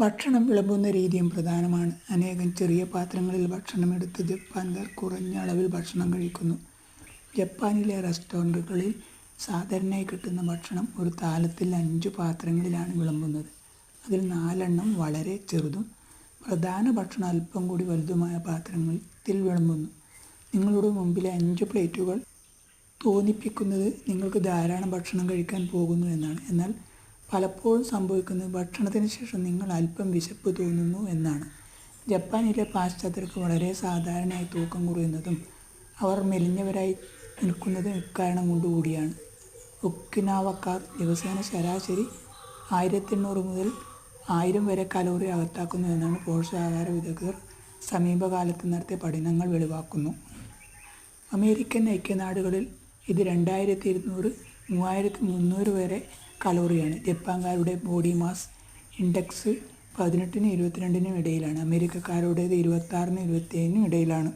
ഭക്ഷണം വിളമ്പുന്ന രീതിയും പ്രധാനമാണ്. അനേകം ചെറിയ പാത്രങ്ങളിൽ ഭക്ഷണം ഭക്ഷണമെടുത്ത് ജപ്പാൻകാർ കുറഞ്ഞ അളവിൽ ഭക്ഷണം കഴിക്കുന്നു. ജപ്പാനിലെ റെസ്റ്റോറന്റുകളിൽ സാധാരണയായി കിട്ടുന്ന ഭക്ഷണം ഒരു താലത്തിൽ അഞ്ച് പാത്രങ്ങളിലാണ് വിളമ്പുന്നത്. അതിൽ നാലെണ്ണം വളരെ ചെറുതും പ്രധാന ഭക്ഷണം അല്പം കൂടി വലുതുമായ പാത്രങ്ങളിൽ വിളമ്പുന്നു. നിങ്ങളുടെ മുമ്പിലെ അഞ്ച് പ്ലേറ്റുകൾ തോന്നിപ്പിക്കുന്നത് നിങ്ങൾക്ക് ധാരാളം ഭക്ഷണം കഴിക്കാൻ പോകുന്നു എന്നാണ്. എന്നാൽ പലപ്പോഴും സംഭവിക്കുന്നത് ഭക്ഷണത്തിന് ശേഷം നിങ്ങൾ അല്പം വിശപ്പ് തോന്നുന്നു എന്നാണ്. ജപ്പാനിലെ പാശ്ചാത്യർക്ക് വളരെ സാധാരണയായി തൂക്കം കുറയുന്നതും അവർ മെലിഞ്ഞവരായി നിൽക്കുന്നതും ഇക്കാരണം കൊണ്ടുകൂടിയാണ്. ഒക്കിനാവക്കാർ ദിവസേന ശരാശരി ആയിരത്തി എണ്ണൂറ് മുതൽ ആയിരം വരെ കലോറി അകത്താക്കുന്നു എന്നാണ് പോഷകാഹാര വിദഗ്ധർ സമീപകാലത്ത് നടത്തിയ പഠനങ്ങൾ വെളിവാക്കുന്നു. അമേരിക്കൻ ഐക്യനാടുകളിൽ ഇത് രണ്ടായിരത്തി ഇരുന്നൂറ് മൂവായിരത്തി മുന്നൂറ് വരെ കലോറിയാണ്. ജപ്പാൻകാരുടെ ബോഡി മാസ് ഇൻഡെക്സ് പതിനെട്ടിനും ഇരുപത്തിരണ്ടിനും ഇടയിലാണ്. അമേരിക്കക്കാരുടേത് ഇരുപത്താറിനും ഇരുപത്തിയേഴിനും ഇടയിലാണ്.